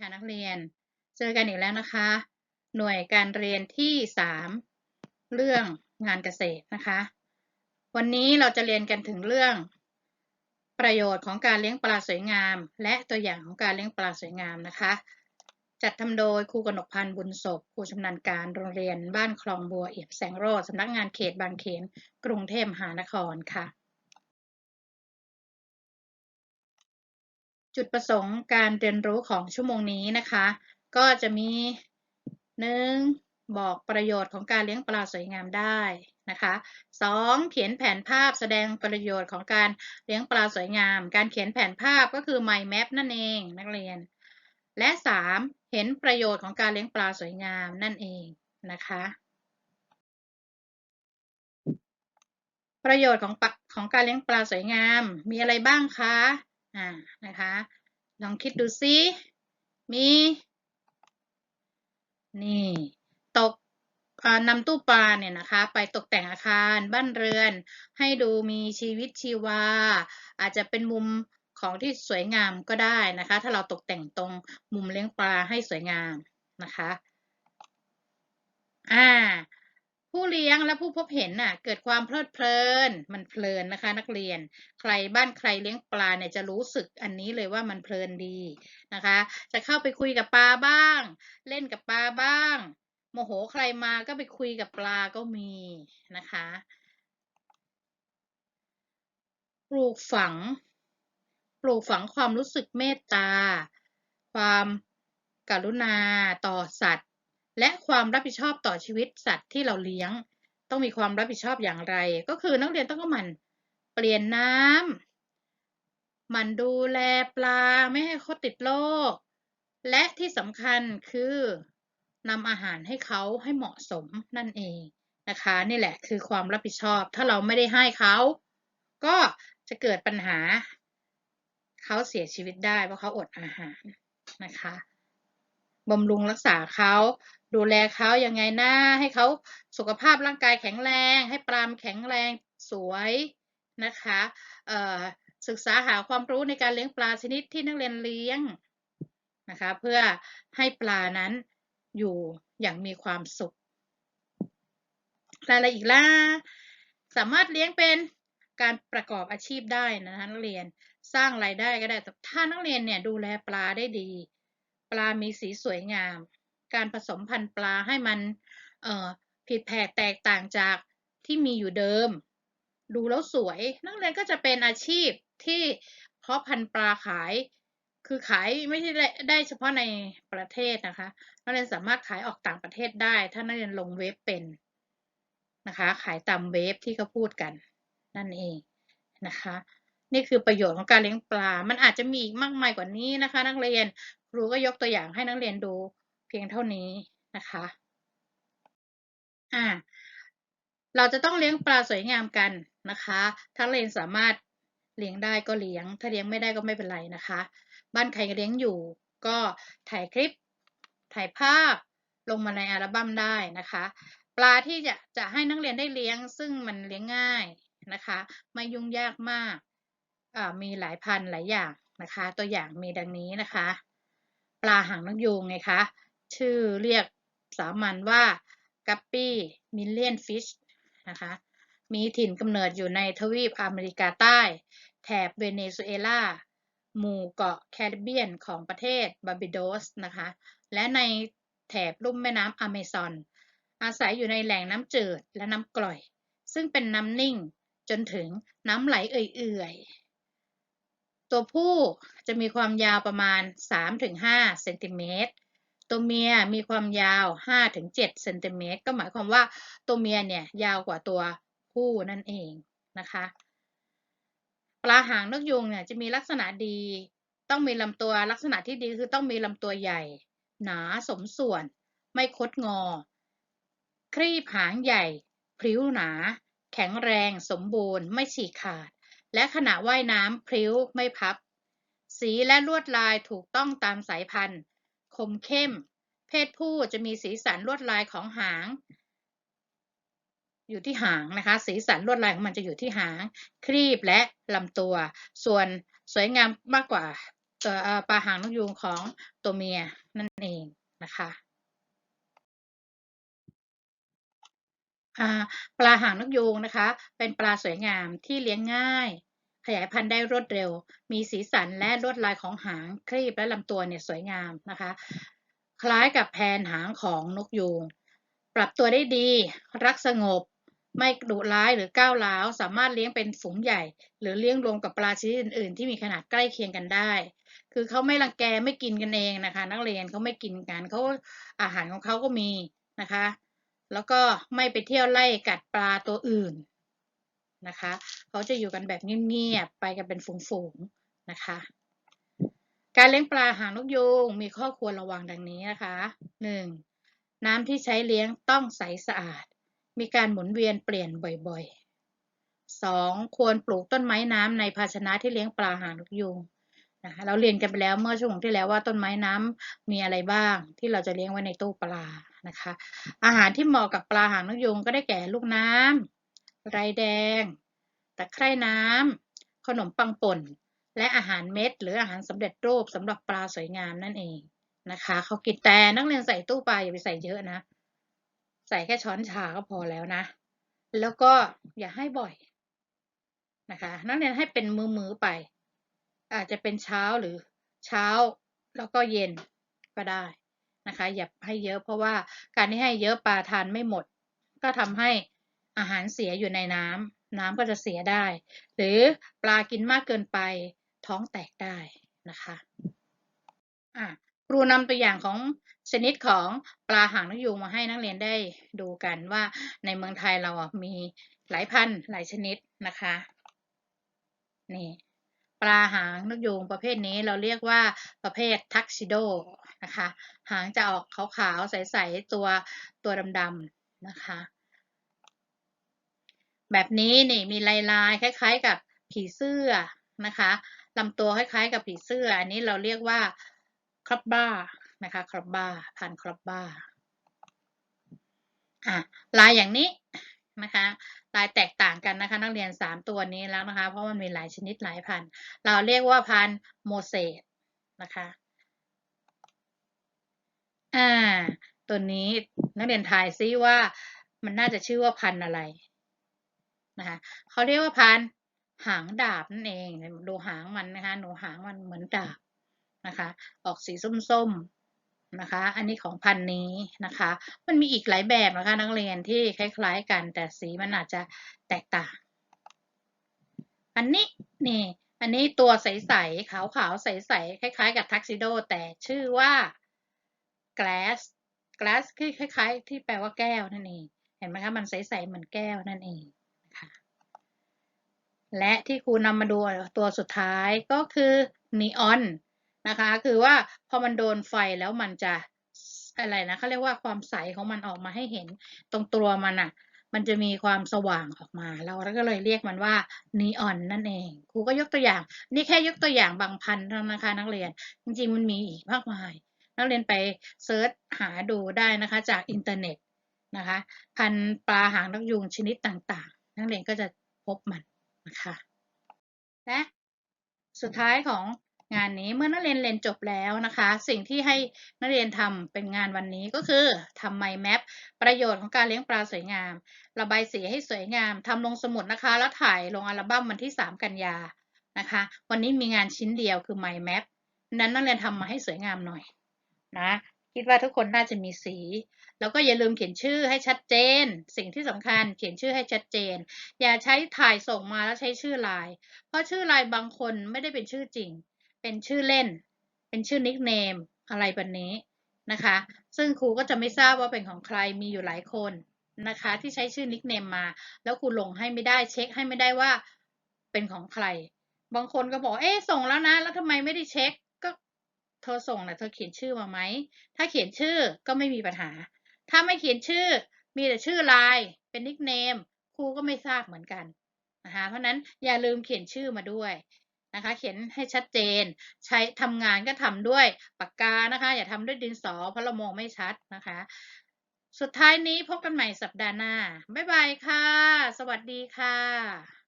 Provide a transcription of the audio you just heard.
ค่ะนักเรียน เจอกันอีกแล้วนะคะ หน่วยการเรียนที่ 3 เรื่องงานเกษตรนะคะ วันนี้เราจะเรียนกันถึงเรื่อง ประโยชน์ของการเลี้ยงปลาสวยงาม และตัวอย่างของการเลี้ยงปลาสวยงามนะคะ จัดทำโดยครูกนกพันธ์บุญศพครูชำนาญการโรงเรียนบ้านคลองบัวเอียบแสงโรจน์สำนักงานเขตบางเขน กรุงเทพมหานครค่ะ จุดประสงค์การเรียนรู้ของชั่วโมงนี้นะคะ ก็จะมีหนึ่งบอกประโยชน์ของการเลี้ยงปลาสวยงามได้นะคะสองเขียนแผนภาพแสดงประโยชน์ของการเลี้ยงปลาสวยงาม การเขียนแผนภาพก็คือ mind map นั่นเองนักเรียน และสามเห็นประโยชน์ของการเลี้ยงปลาสวยงามนั่นเองนะคะประโยชน์ของปของการเลี้ยงปลาสวยงามมีอะไรบ้างคะ อ่านะคะ ลองคิดดูซิมี นี่ ตกนำตู้ปลาเนี่ยนะคะ ไปตกแต่งอาคารบ้านเรือน ให้ดูมีชีวิตชีวา อาจจะเป็นมุมของที่สวยงามก็ได้นะคะ ถ้าเราตกแต่งตรงมุมเลี้ยงปลาให้สวยงามนะคะ อ่า ผู้เลี้ยงและผู้พบเห็นน่ะ เกิดความเพลิดเพลิน มันเพลินนะคะ นักเรียน ใครบ้านใครเลี้ยงปลาเนี่ยจะรู้สึกอันนี้เลยว่ามันเพลินดีนะคะ จะเข้าไปคุยกับปลาบ้าง เล่นกับปลาบ้าง โมโหใครมาก็ไปคุยกับปลาก็มีนะคะ ปลูกฝัง ปลูกฝังความรู้สึกเมตตา ความกรุณาต่อสัตว์ และความรับผิดชอบต่อชีวิตสัตว์ที่เราเลี้ยง ต้องมีความรับผิดชอบอย่างไร ก็คือนักเรียนต้องมันเปลี่ยนน้ำมันดูแลปลาไม่ให้เขาติดโรคและที่สำคัญคือนำอาหารให้เขาให้เหมาะสมนั่นเองนะคะนี่แหละคือความรับผิดชอบ ถ้าเราไม่ได้ให้เขาก็จะเกิดปัญหา เขาเสียชีวิตได้เพราะเขาอดอาหารนะคะ บำรุงรักษาเขาดูแลเขายังไงนะให้เขาสุขภาพร่างกายแข็งแรง ให้ปลามแข็งแรงสวยนะคะศึกษาหาความรู้ในการเลี้ยงปลาชนิดที่นักเรียนเลี้ยงนะคะเพื่อให้ปลานั้นอยู่อย่างมีความสุขอะไรอีกล่ะสามารถเลี้ยงเป็นการประกอบอาชีพได้นะคะนักเรียนสร้างรายได้ก็ได้แต่ถ้านักเรียนเนี่ยดูแลปลาได้ดี ปลามีสีสวยงาม การผสมพันธุ์ปลาให้มันผิดแผกแตกต่างจากที่มีอยู่เดิม ดูแล้วสวย นักเรียนก็จะเป็นอาชีพที่เพาะพันธุ์ปลาขาย คือขายไม่ใช่ได้เฉพาะในประเทศนะคะ นักเรียนสามารถขายออกต่างประเทศได้ ถ้านักเรียนลงเว็บเป็นนะคะ ขายตามเว็บที่เขาพูดกัน นั่นเองนะคะ นี่คือประโยชน์ของการเลี้ยงปลา มันอาจจะมีอีกมากมายกว่านี้นะคะ นักเรียน ครูก็ยกตัวอย่างให้นักเรียนดูเพียงเท่านี้นะคะ อ่า เราจะต้องเลี้ยงปลาสวยงามกันนะคะ ถ้าเรียนสามารถเลี้ยงได้ก็เลี้ยง ถ้าเลี้ยงไม่ได้ก็ไม่เป็นไรนะคะ บ้านใครเลี้ยงอยู่ ก็ถ่ายคลิป ถ่ายภาพ ลงมาในอัลบั้มได้นะคะ ปลาที่จะจะให้นักเรียนได้เลี้ยง ซึ่งมันเลี้ยงง่ายนะคะ ไม่ยุ่งยากมาก มีหลายพันหลายอย่างนะคะ ตัวอย่างมีดังนี้นะคะ ปลาหางนกยูงไงคะ ชื่อเรียกสามัญว่ากัปปี้มิลเลียนฟิชนะคะ มีถิ่นกำเนิดอยู่ในทวีปอเมริกาใต้ แถบเวเนซุเอลา หมู่เกาะแคริบเบียนของประเทศบาบิโดสนะคะ และในแถบลุ่มแม่น้ำอเมซอน อาศัยอยู่ในแหล่งน้ำจืดและน้ำกร่อย ซึ่งเป็นน้ำนิ่งจนถึงน้ำไหลเอื่อยๆ ตัวผู้จะมีความยาวประมาณ 3-5เซนติเมตร ตัวเมียมีความยาว 5-7เซนติเมตร ก็หมายความว่าตัวเมียเนี่ยยาวกว่าตัวผู้นั่นเองนะคะ ปลาหางนกยุงเนี่ยจะมีลักษณะดี ต้องมีลำตัวลักษณะที่ดีคือต้องมีลำตัวใหญ่ หนาสมส่วน ไม่คดงอ ครีบหางใหญ่ พริ้วหนา แข็งแรง สมบูรณ์ ไม่ฉีกขาด และขณะว่ายน้ำพริ้วไม่พับ สีและลวดลายถูกต้องตามสายพันธุ์ คมเข้ม เพศผู้จะมีสีสันลวดลายของหาง อยู่ที่หางนะคะ สีสันลวดลายของมันจะอยู่ที่หาง ครีบและลำตัว ส่วนสวยงามมากกว่าปลาหางนกยูงของตัวเมียนั่นเองนะคะ อ่า ปลาหางนกยูงนะคะ เป็นปลาสวยงามที่เลี้ยงง่าย ขยายพันธุ์ได้รวดเร็ว มีสีสันและลวดลายของหางครีบและลำตัวเนี่ยสวยงามนะคะ คล้ายกับแผนหางของนกยูง ปรับตัวได้ดี รักสงบ ไม่ดุร้ายหรือก้าวร้าว สามารถเลี้ยงเป็นฝูงใหญ่ หรือเลี้ยงรวมกับปลาชนิดอื่นๆ ที่มีขนาดใกล้เคียงกันได้ คือเขาไม่รังแกไม่กินกันเองนะคะ นักเรียนเขาไม่กินกันเขาอาหารของเขาก็มีนะคะ แล้วก็ไม่ไปเที่ยวไล่กัดปลาตัวอื่นนะคะ เขาจะอยู่กันแบบเงียบๆไปกันเป็นฝูงๆนะคะ การเลี้ยงปลาหางนกยูงมีข้อควรระวังดังนี้นะคะ 1. น้ำที่ใช้เลี้ยงต้องใสสะอาด มีการหมุนเวียนเปลี่ยนบ่อยๆ 2. ควรปลูกต้นไม้น้ำในภาชนะที่เลี้ยงปลาหางนกยูงนะคะเราเรียนกันไปแล้วเมื่อช่วงที่แล้วว่าต้นไม้น้ำมีอะไรบ้างที่เราจะเลี้ยงไว้ในตู้ปลา นะคะ อาหารที่เหมาะกับปลาหางนกยูงก็ได้แก่ลูกน้ำไรแดง ตะไคร่น้ำขนมปังป่น และอาหารเม็ด หรืออาหารสำเร็จรูปสำหรับปลาสวยงามนั่นเองนะคะเขากินแต่นักเรียนใส่ตู้ปลาอย่าไปใส่เยอะนะ ใส่แค่ช้อนชาก็พอแล้วนะ แล้วก็อย่าให้บ่อยนะคะนักเรียนให้เป็นมือๆไป อาจจะเป็นเช้าหรือเช้าแล้วก็เย็นก็ได้ นะคะ อย่าให้เยอะเพราะว่าการที่ให้เยอะปลาทานไม่หมด ก็ทำให้อาหารเสียอยู่ในน้ำน้ำก็จะเสียได้ หรือปลากินมากเกินไปท้องแตกได้นะคะอะครูนำตัวอย่างของชนิดของปลาหางนกยูงมาให้นักเรียนได้ดูกันว่าในเมืองไทยเรามีหลายพันหลายชนิดนะคะ นี่ ปลาหางนกยูงประเภทนี้เราเรียกว่าประเภททักซิโดนะคะ หางจะออกขาวๆ ใสๆ ตัวตัวดำๆนะคะ แบบนี้นี่มีลายลายคล้าย ๆ กับผีเสื้อนะคะลำตัวคล้ายๆ กับผีเสื้อ อันนี้เราเรียกว่าครอบบ้านะคะครอบบ้าพันครอบบ้าอะลายอย่างนี้ นะคะลายแตกต่างกันนะคะ นักเรียนสามตัวนี้แล้วนะคะ เพราะมันมีหลายชนิดหลายพัน เราเรียกว่าพันโมเสสนะคะอ่าตัวนี้นักเรียนทายซิว่ามันน่าจะชื่อว่าพันอะไรนะคะเขาเรียกว่าพันหางดาบนั่นเองดูหางมันนะคะหนูหางมันเหมือนดาบนะคะ ออกสีส้มๆ นะคะ อันนี้ของพันนี้นะคะ มันมีอีกหลายแบบนะคะนักเรียนที่คล้าย ๆ กันแต่สีมันอาจจะแตกต่าง อันนี้นี่อันนี้ตัวใสๆขาวๆใสๆคล้ายๆ กับทักซิโดแต่ชื่อว่า glass glass คือคล้าย ๆ ที่แปลว่าแก้วนั่นเอง เห็นไหมคะมันใสๆเหมือนแก้วนั่นเองนะคะและที่ครูนำมาดูตัวสุดท้ายก็คือนีออน นะคะ คือว่าพอมันโดนไฟแล้วมันจะอะไรนะเขาเรียกว่าความใสของมันออกมาให้เห็นตรงตัวมันอะ่ะ มันจะมีความสว่างออกมา เราก็เลยเรียกมันว่านีออนนั่นเอง ครูก็ยกตัวอย่าง นี่แค่ยกตัวอย่างบางพันเท่านั้นนะคะนักเรียน จริงๆ มันมีอีกมากมาย นักเรียนไปเซิร์ชหาดูได้นะคะ จากอินเทอร์เน็ตนะคะ พันปลาหางนกยูงชนิดต่างๆ นักเรียนก็จะพบมันนะคะ และสุดท้ายของ งานนี้เมื่อนักเรียนเรียนจบแล้วนะคะ สิ่งที่ให้นักเรียนทำเป็นงานวันนี้ก็คือทำไมแมปประโยชน์ของการเลี้ยงปลาสวยงาม ระบายสีให้สวยงามทำลงสมุดนะคะ แล้วถ่ายลงอัลบั้มวันที่ 3 กันยานะคะ วันนี้มีงานชิ้นเดียวคือ m ม m a p นั้นนักเรียนทำมาให้สวยงามหน่อยนะคิดว่าทุกคนน่าจะมีสี แล้วก็อย่าลืมเขียนชื่อให้ชัดเจน สิ่งที่สำคัญเขียนชื่อให้ชัดเจน อย่าใช้ถ่ายส่งมาแล้วใช้ชื่อลาย เพราะชื่อลายบางคนไม่ได้เป็นชื่อจริง เป็นชื่อเล่น เป็นชื่อนิกเนมอะไรแบบนี้นะคะ ซึ่งครูก็จะไม่ทราบว่าเป็นของใครมีอยู่หลายคนนะคะที่ใช้ชื่อนิกเนมมา แล้วครูลงให้ไม่ได้เช็คให้ไม่ได้ว่าเป็นของใคร บางคนก็บอกเอ๊ส่งแล้วนะ แล้วทำไมไม่ได้เช็คก็เธอส่งนะเธอเขียนชื่อมาไหมถ้าเขียนชื่อก็ไม่มีปัญหา ถ้าไม่เขียนชื่อมีแต่ชื่อลายเป็นนิกเนมครูก็ไม่ทราบเหมือนกันนะคะเพราะนั้นอย่าลืมเขียนชื่อมาด้วย นะคะเขียนให้ชัดเจน ใช้ทำงานก็ทำด้วยปากกานะคะ อย่าทำด้วยดินสอเพราะเรามองไม่ชัดนะคะ สุดท้ายนี้พบกันใหม่สัปดาห์หน้า บ๊ายบายค่ะ สวัสดีค่ะ